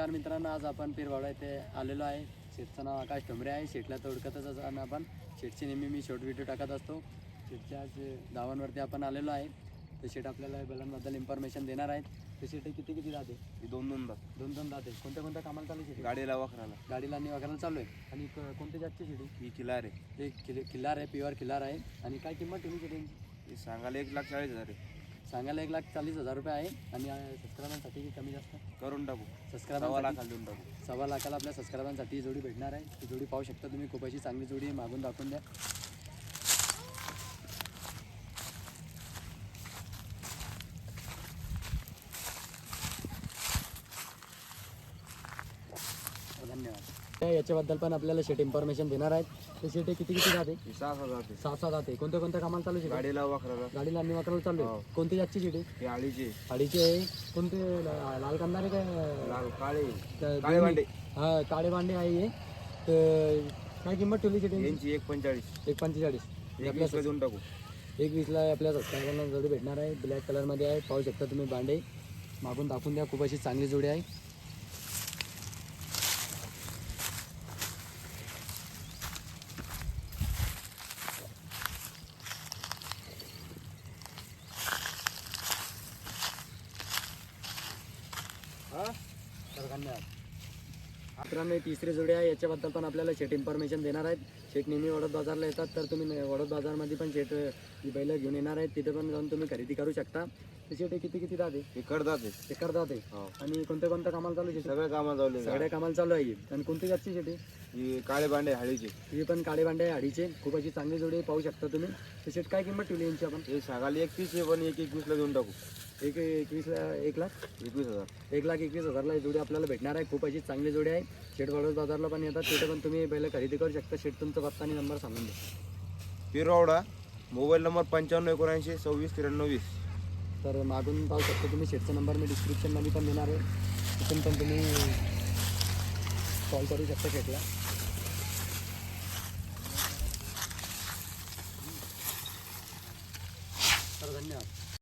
नमस्कार मित्रांनो आज आपण पिरवाडा येथे आलेलो आहे. शेठचं नाव आकाश ठोंबरे आहे. शेठला तर ओळखतच असताना आपण शेठची नेहमी मी शॉर्ट व्हिडिओ टाकत असतो. शेठच्या आज धावांवरती आपण आलेलो आहे. तर शेठ आपल्याला बैलांबद्दल इन्फॉर्मेशन देणार आहेत. तर हे किती किती जाते? दोन दोन दात दोन दोन जाते. कोणत्या कोणत्या कामाला चालू आहे शेठ? गाडीला वाखराला. गाडीला आणि वगैरे चालू आहे. आणि क- कोणत्या जातची शेडी ही? किल्ला रे एक किल्ले किल्लार आहे प्युअर किल्लार आहे. आणि काय किंमत ठेवली शेडींची ही सांगायला एक लाख चाळीस हजार आहे. सांगायला एक लाख चाळीस हजार रुपये आहे. आणि सबस्क्रायबांसाठी कमी जास्त. करून टाकू. सव्वा लाखाला देऊन टाकू. सव्वा लाखाला आपल्या सबस्क्रायबांसाठी ही जोडी भेटणार आहे. ती जोडी पाहू शकता तुम्ही. खूप अशी चांगली जोडी आहे. मागून दाखवून द्या. धन्यवाद. याच्याबद्दल पण आपल्याला शेट इन्फॉर्मेशन देणार आहेत. ते शेट किती किती जाते? सहा हजार आहे सहा सहा जाते. कोणत्या कोणत्या कामाला चालू शेट? गाडीला वाखराला गाडीला आणि वाकराला चालू आहे. हो. कोणती जातची शेट आहे? ही आळीची आहे. कोणते? ला- लाल कांदा काय लाल काळे. काळे भांडे. हा काळे भांडे आहे हे. तर काय किंमत ठेवली शेटी यांची एक पंचेचाळीस. एक पंचेचाळीस. एक आपल्या वीसला देऊन टाकू. एक वीसला आपल्या सबस्क्रायबरला जोडी भेटणार आहे. ब्लॅक कलरमध्ये आहे. पाहू शकता तुम्ही भांडे. मागून दाखवून द्या. खूप अशी चांगली जोडी आहे. तर धन्यवाद मित्रांनो तिसरी जोडी आहे. याच्याबद्दल पण आपल्याला शेट इन्फॉर्मेशन देणार आहेत. शेट नेहमी वडोद बाजारला येतात तर तुम्ही वडोद बाजारमध्ये पण शेट बैलं घेऊन येणार आहेत. तिथे पण जाऊन तुम्ही खरेदी करू शकता. ते शेट किती किती राहते ही करतात हे. ते करतात ते हो. आणि कोणत्या कोणत्या कामाला चालू आहे शेट? सगळ्या कामाला जाऊ सगळ्या कामाला चालू आहे. आणि कोणती जातची शेटी ही काळे भांडे हळीचे. ही पण काळे भांडे आहे हाडीचे खूप अशी चांगली जोडी आहे, पाहू शकता तुम्ही. तर शेट काय किंमत ठेवली यांची आपण? हे सांगायला एक तीस आहे पण एक एकवीसला देऊन टाकू. एक एकवीसला एक लाख? एकवीस हजार. एक लाख एकवीस हजारला ही जोडी आपल्याला भेटणार आहे. खूप अशी चांगली जोडी आहे. शेट वडोद बाजारला पण येतात. तिथे पण तुम्ही बैल खरेदी करू शकता. शेट तुमचा पत्ता आणि नंबर सांगून द्या. पिरवावडा मोबाईल नंबर पंच्याण्णव एकोणऐंशी सव्वीस त्र्याण्णव वीस. तर मागून पाहू शकतो तुम्ही शेटचा नंबर मी डिस्क्रिप्शनमध्ये पण देणार आहे. तिथून पण तुम्ही कॉल करू शकता शेटला तर धन्यवाद.